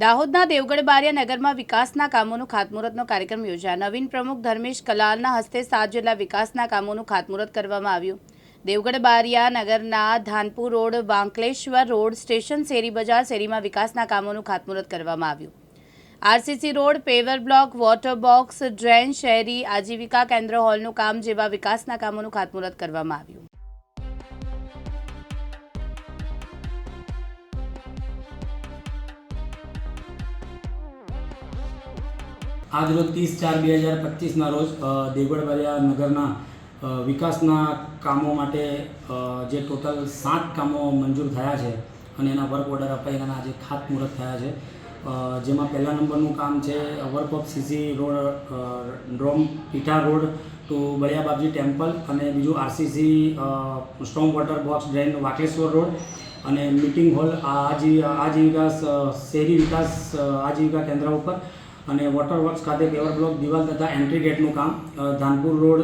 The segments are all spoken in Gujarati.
દાહોદના દેવગઢ બારિયા નગરમાં વિકાસના કામોનું ખાતમુહૂર્તનો કાર્યક્રમ યોજાયો. નવીન પ્રમુખ ધર્મેશ કલાલના હસ્તે સાત જેટલા વિકાસના કામોનું ખાતમુહૂર્ત કરવામાં આવ્યું. દેવગઢ બારિયા નગરના Dhanpur road, Vankleshwar road station, શેરી બજાર શેરીમાં વિકાસના કામોનું ખાતમુહૂર્ત કરવામાં આવ્યું. RCC road, paver block, water box, drain શહેરી આજીવિકા કેન્દ્ર હોલનું કામ જેવા વિકાસના કામોનું ખાતમુહૂર્ત કરવામાં આવ્યું. આજ રોજ ત્રીસ ચાર બે હજાર પચીસના રોજ અ, નગરના વિકાસના કામો માટે જે ટોટલ સાત કામો મંજૂર થયા છે અને એના વર્ક ઓર્ડર અપાઈને એના આજે ખાતમુહૂર્ત થયા છે. જેમાં પહેલા નંબરનું કામ છે વર્ક ઓફ સીસી રોડ ડ્રોમ પીઠા road to Baliya Bapji temple અને બીજું RCC strong water box drain Vakeshwar road અને મીટિંગ હોલ આજી આજીવિકા શહેરી વિકાસ આજીવિકા કેન્દ્ર ઉપર અને વોટર વર્ક્સ ખાતે પેવર બ્લોક દિવાલ તથા એન્ટ્રી ગેટનું કામ ધાનપુર રોડ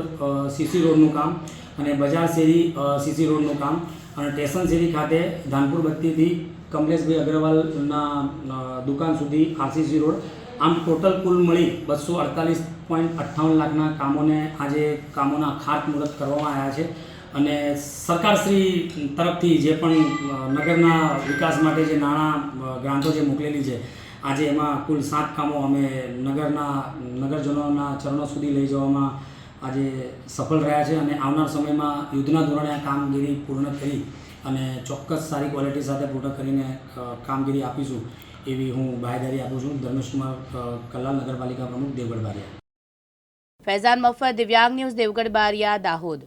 સીસી રોડનું કામ અને બજાર શેરી સીસી રોડનું કામ. અને સ્ટેશન શેરી ખાતે ધાનપુર બત્તીથી કમલેશભાઈ અગ્રવાલના દુકાન સુધી આરસીસી રોડ. આમ ટોટલ કુલ મળી બસો અડતાલીસ પોઈન્ટ અઠ્ઠાવન લાખના કામોને આજે કામોના ખાતમુહૂર્ત કરવામાં આવ્યા છે. અને સરકારશ્રી તરફથી જે પણ નગરના વિકાસ માટે જે નાણાં ગ્રાન્ટો જે મોકલેલી છે આજે એમાં કુલ સાત કામો અમે નગરના, નગરજનોના ચરણો સુધી લઈ જવામાં આજે સફળ રહ્યા છે અને આવનાર સમયમાં યુદ્ધના ધોરણે આ કામગીરી પૂર્ણ કરી અને ચોક્કસ સારી ક્વોલિટી સાથે પૂર્ણ કરીને કામગીરી આપીશું એવી હું બાહેદારી આપું છું. ધર્મેશકુમાર કલાલ નગરપાલિકા પ્રમુખ, દેવગઢ બારિયા. ફૈઝાન મફત, દિવ્યાંગ ન્યૂઝ, દેવગઢ બારિયા, દાહોદ.